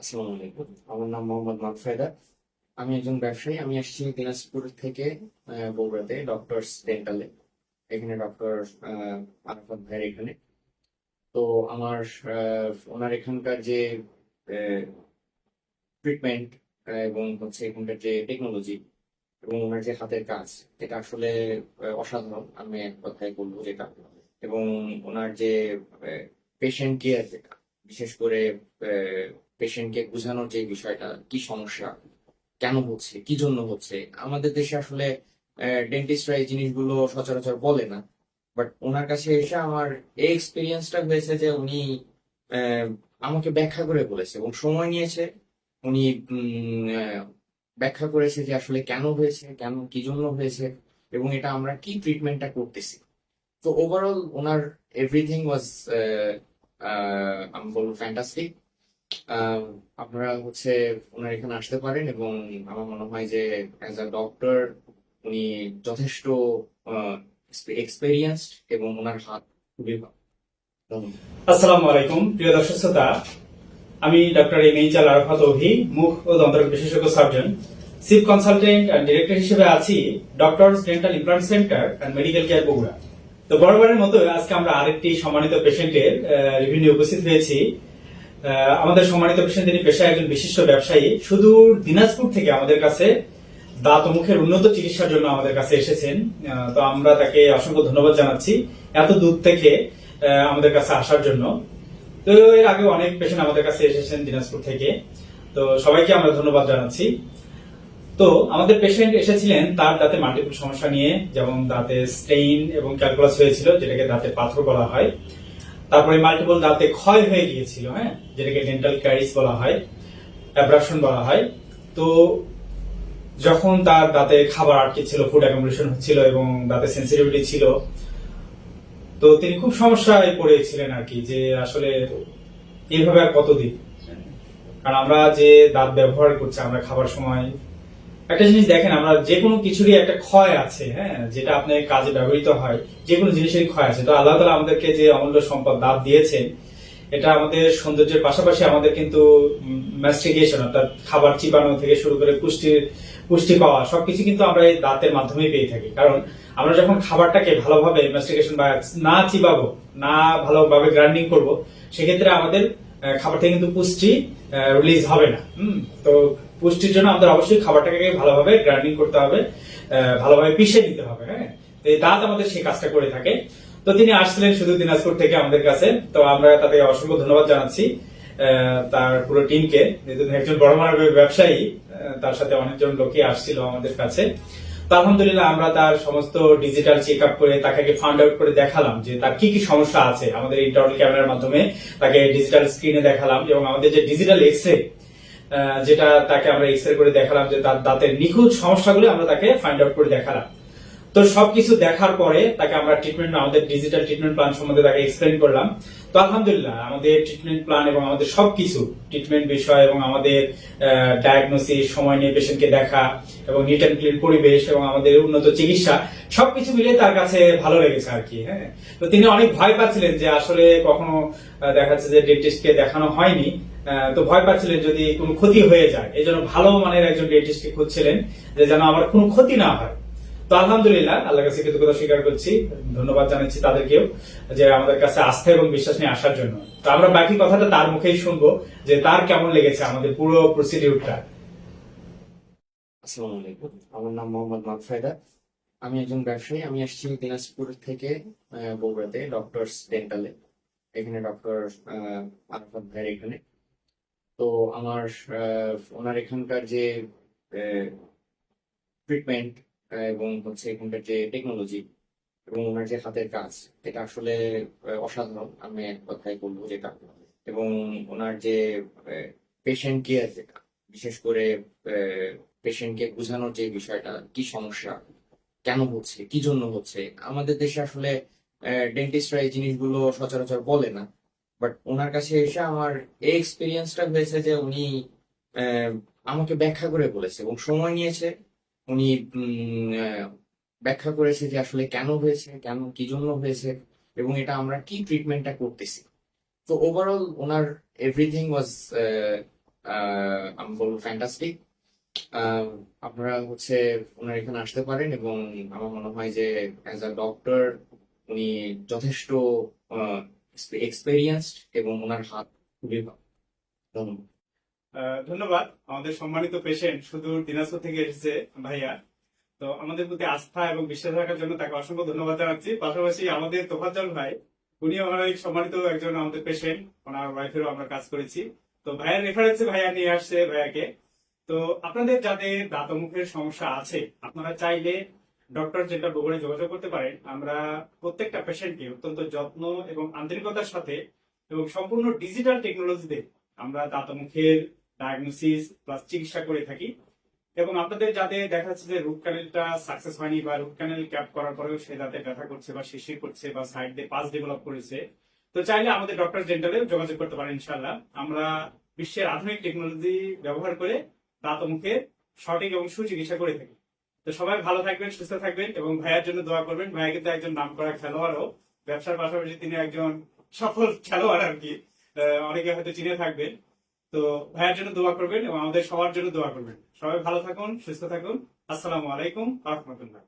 আসসালামু আলাইকুম। আমার নাম মোহাম্মদ মাকফায়দা আমি একজন ব্যবসায়ী। আমি আসছি দিনাজপুর থেকে বগুড়াতে ডক্টরস ডেন্টালে এখানে ডক্টর আরাফাত ভাইয়ের এখানে। তো আমার ওনার এখানকার যে ট্রিটমেন্ট এবং হচ্ছে এখানকার যে টেকনোলজি এবং ওনার যে হাতের কাজ, এটা আসলে অসাধারণ। আমি এক কথায় বলব যেটা। এবং ওনার যে পেশেন্ট কেয়ার বিশেষ করে পেশেন্টকে বোঝানোর যে বিষয়টা, কি সমস্যা, কেন হচ্ছে, কি জন্য হচ্ছে? আমাদের দেশে আসলে ডেন্টিস্টরা এই জিনিসগুলো সচরাচর বলে না। বাট ওনার কাছে এসে আমার এই এক্সপিরিয়েন্সটা হয়েছে যে উনি আমাকে ব্যাখ্যা করে বলেছে এবং সময় নিয়েছে। উনি ব্যাখ্যা করেছে যে আসলে কেন হয়েছে, কেন, কি জন্য হয়েছে এবং এটা আমরা কি ট্রিটমেন্টটা করতেছি। তো ওভারঅল ওনার এভরিথিং ওয়াজ আমি বলব ফ্যান্টাস্টিক আপনারা হচ্ছে ওনার এখানে আসতে পারেন এবং আমার মনে হয় যে অ্যাজ আ ডক্টর উনি যথেষ্ট এক্সপেরিয়েন্সড এবং ওনার হাত খুবই আসসালামু আলাইকুম, প্রিয় দর্শক শ্রোতা। আমি doctor M H Al Arfat অভি মুখ ও দন্তরোগ বিশেষজ্ঞ surgeon. Chief consultant and director হিসেবে আছি doctors dental implant centre and medical care Bogura. তো বরাবরের মতো আজকে আমরা আরেকটি সম্মানিত পেশেন্টের রিভিউ নিয়ে উপস্থিত হয়েছি। আমাদের সম্মানিত পেশেন্ট তিনি পেশায় একজন বিশিষ্ট ব্যবসায়ী। সুদূর দিনাজপুর থেকে আমাদের কাছে দাঁত ও মুখের উন্নত চিকিৎসার জন্য আমাদের কাছে এসেছেন। তো আমরা তাকে অসংখ্য ধন্যবাদ জানাচ্ছি এত দূর থেকে আমাদের কাছে আসার জন্য। তো এর আগে অনেক পেশেন্ট আমাদের কাছে এসেছেন দিনাজপুর থেকে। তো সবাইকে আমরা ধন্যবাদ জানাচ্ছি। তো আমাদের পেশেন্ট এসেছিলেন তার দাঁতে মাল্টিপল সমস্যা নিয়ে, যেমন দাঁতে স্টেইন এবং ক্যালকুলাস হয়েছিল, যেটাকে দাঁতে পাথর বলা হয়। তারপরে মাল্টিপল দাঁতে ক্ষয় হয়ে গিয়েছিল হ্যাঁ? যেটাকে ডেন্টাল ক্যারিস বলা হয় অ্যাব্রাশন বলা হয়। তো যখন তার দাঁতে খাবার আটকে ছিল ফুড অ্যাকোমোডেশন হচ্ছিল এবং দাঁতে সেন্সিটিভিটি ছিল, তো তিনি খুব সমস্যায় পড়েছিলেন আর কি, যে আসলে এইভাবে আর কতদিন? কারণ আমরা যে দাঁত ব্যবহার করছি, আমরা খাবার সময় একটা জিনিস দেখেন, আমরা যে কোনো কিছুরই একটা ক্ষয় আছে হ্যাঁ যেটা আপনার কাজে ব্যবহৃত হয় যে কোনো জিনিসেরই ক্ষয় আছে। তো আল্লাহ তালা আমাদেরকে যে অমূল্য সম্পদ দাঁত দিয়েছেন, এটা আমাদের সৌন্দর্যের পাশাপাশি আমাদের কিন্তু ম্যাস্টিগেশন অর্থাৎ খাবার চিবানো থেকে শুরু করে পুষ্টির পুষ্টি পাওয়া, সবকিছু কিন্তু আমরা এই দাঁতের মাধ্যমেই পেয়ে থাকি। কারণ আমরা যখন খাবারটাকে ভালোভাবে ম্যাস্টিগেশন বা না চিবাবো, না ভালোভাবে গ্রাইন্ডিং করব, সেক্ষেত্রে আমাদের খাবার থেকে কিন্তু পুষ্টি রিলিজ হবে না। হুম, তো পুষ্টির জন্য আমাদের অবশ্যই খাবারটাকে ভালোভাবে গ্রাইন্ডিং করতে হবে ভালোভাবে পিষে নিতে হবে হ্যাঁ? এই দাঁত আমাদের সেই কাজটা করে থাকে। তো তিনি আসছিলেন শুধু দিনাজপুর থেকে আমাদের কাছে। তো আমরা তাকে অসংখ্য ধন্যবাদ জানাচ্ছি তার পুরো টিমকে একজন বড় মানবের ব্যবসায়ী তার সাথে অনেকজন লোকই আসছিল আমাদের কাছে। তো আলহামদুলিল্লাহ আমরা তার সমস্ত ডিজিটাল চেক আপ করে তাকে ফান্ড আউট করে দেখালাম যে তার কি কি সমস্যা আছে। আমাদের ইন্টারনাল ক্যামেরার মাধ্যমে তাকে ডিজিটাল স্ক্রিনে দেখালাম এবং আমাদের যে ডিজিটাল এক্সরে যেটা তাকে আমরা এক্সরে করে দেখালাম যে তার দাঁতের নিখুঁত সমস্যাগুলো আমরা তাকে ফাইন্ড আউট করে দেখালাম। তো সবকিছু দেখার পরে তাকে আমরা ট্রিটমেন্ট আমাদের ডিজিটাল ট্রিটমেন্ট প্ল্যান সম্বন্ধে তাকে এক্সপ্লেন করলাম। তো আলহামদুলিল্লাহ, আমাদের ট্রিটমেন্ট প্ল্যান এবং আমাদের সবকিছু ট্রিটমেন্ট বিষয় এবং আমাদের ডায়াগনোসিস সময় নিয়ে পেশেন্টকে দেখা এবং নিট অ্যান্ড ক্লিন পরিবেশ এবং আমাদের উন্নত চিকিৎসা, সবকিছু মিলে তার কাছে ভালো লেগেছে আর কি হ্যাঁ। তো তিনি অনেক ভয় পাচ্ছিলেন যে আসলে কখনো দেখা যাচ্ছে যে ডেন্টিস্টকে দেখানো হয়নি। তো ভয় পাচ্ছিলেন যদি কোনো ক্ষতি হয়ে যায়। এই জন্য ভালো মানের একজন ডেন্টিস্টকে খুঁজছিলেন যে যেন আমার কোনো ক্ষতি না হয়। তো আলহামদুলিল্লাহ আল্লাহ কাছে কৃতজ্ঞতা স্বীকার করছি, ধন্যবাদ জানাচ্ছি তাদেরকেও যে আমাদের কাছে আস্থা এবং বিশ্বাস নিয়ে আসার জন্য। তো আমরা বাকি কথাটা তার মুখেই শুনব যে তার কেমন লেগেছে আমাদের পুরো প্রসিডিউরটা আসসালামু আলাইকুম, আমার নাম মোহাম্মদ মাকফায়দা আমি একজন ব্যবসায়ী, আমি আসছি দিনাজপুর থেকে বগুড়াতে ডক্টরস ডেন্টালে এখানে ডক্টর আরাফাত ভাইয়ের এখানে। তো আমার ওনার এখানকার যে ট্রিটমেন্ট এবং হচ্ছে এখানকার যে টেকনোলজি এবং ওনার যে হাতের কাজ, এটা আসলে অসাধারণ। আমি এক কথায় বলব যেটা। এবং ওনার যে পেশেন্ট কেয়ার যেটা, বিশেষ করে পেশেন্টকে বোঝানোর যে বিষয়টা, কি সমস্যা, কেন হচ্ছে, কি জন্য হচ্ছে, আমাদের দেশে আসলে ডেন্টিস্টরা এই জিনিসগুলো সচরাচর বলে না। বাট ওনার কাছে এসে আমার এই এক্সপিরিয়েন্সটা হয়েছে যে উনি আমাকে ব্যাখ্যা করে বলেছে এবং সময় নিয়েছে। উনি ব্যাখ্যা করেছে যে আসলে কেন হয়েছে, কেন, কি জন্য হয়েছে, এবং এটা আমরা কি ট্রিটমেন্টটা করতেছি। তো ওভারঅল ওনার এভরিথিং ওয়াজ আমি বলব ফ্যান্টাস্টিক আপনারা হচ্ছে ওনার এখানে আসতে পারেন এবং আমার মনে হয় যে অ্যাজ আ ডক্টর উনি যথেষ্ট এক্সপেরিয়েন্সড এবং ওনার হাত খুবই ভালো। ধন্যবাদ। ধন্যবাদ। আমাদের সম্মানিত পেশেন্ট সুদূর দিনাজপুর থেকে এসেছে ভাইয়া। তো আমাদের প্রতি আস্থা এবং বিশ্বাস রাখার জন্য তাকে অসংখ্য ধন্যবাদ জানাচ্ছি। পাশাপাশি আমাদের তোফাজ্জল ভাই, উনিও অনেক সম্মানিত একজন আমাদের পেশেন্ট ওনার ওয়াইফেরও আমরা কাজ করেছি। তো ভাইয়ের রেফারেন্সে ভাইয়া নিয়ে আসছে ভাইয়াকে। তো আপনাদের যাদের দাঁত মুখের সমস্যা আছে, আপনারা চাইলে ডক্টর যেটা বগুড়ায় যোগাযোগ করতে পারেন। আমরা প্রত্যেকটা পেশেন্টকে অত্যন্ত যত্ন এবং আন্তরিকতার সাথে এবং সম্পূর্ণ ডিজিটাল টেকনোলজিতে আমরা দাঁত মুখের ডায়াগনোসিস প্লাস চিকিৎসা করে থাকি। এবং আপনাদের যাতে দেখা যাচ্ছে যে রুট ক্যানেলটা সাকসেস হয়নি বা রুট ক্যানেল ক্যাপ করার পরেও সে দাঁতে ব্যথা করছে বা শিশির করছে বা সাইড দিয়ে পাস ডেভেলপ করেছে। তো চাইলে আমাদের ডক্টর ডেন্টালে যোগাযোগ করতে পারেন ইনশাল্লাহ আমরা বিশ্বের আধুনিক টেকনোলজি ব্যবহার করে দাঁত ও মুখের সঠিক এবং সুচিকিৎসা করে থাকি। তো সবাই ভালো থাকবেন, সুস্থ থাকবেন এবং ভাইয়ের জন্য দোয়া করবেন। ভাইয়া কিন্তু একজন নাম করা খেলোয়াড়ও। ব্যবসার পাশাপাশি তিনি একজন সফল খেলোয়াড় আর কি। অনেকে হয়তো চিনে থাকবেন। তো ভাইয়ের জন্য দোয়া করবেন এবং আমাদের সবার জন্য দোয়া করবেন। সবাই ভালো থাকুন, সুস্থ থাকুন। আসসালামু আলাইকুম রহমতুল্লাহ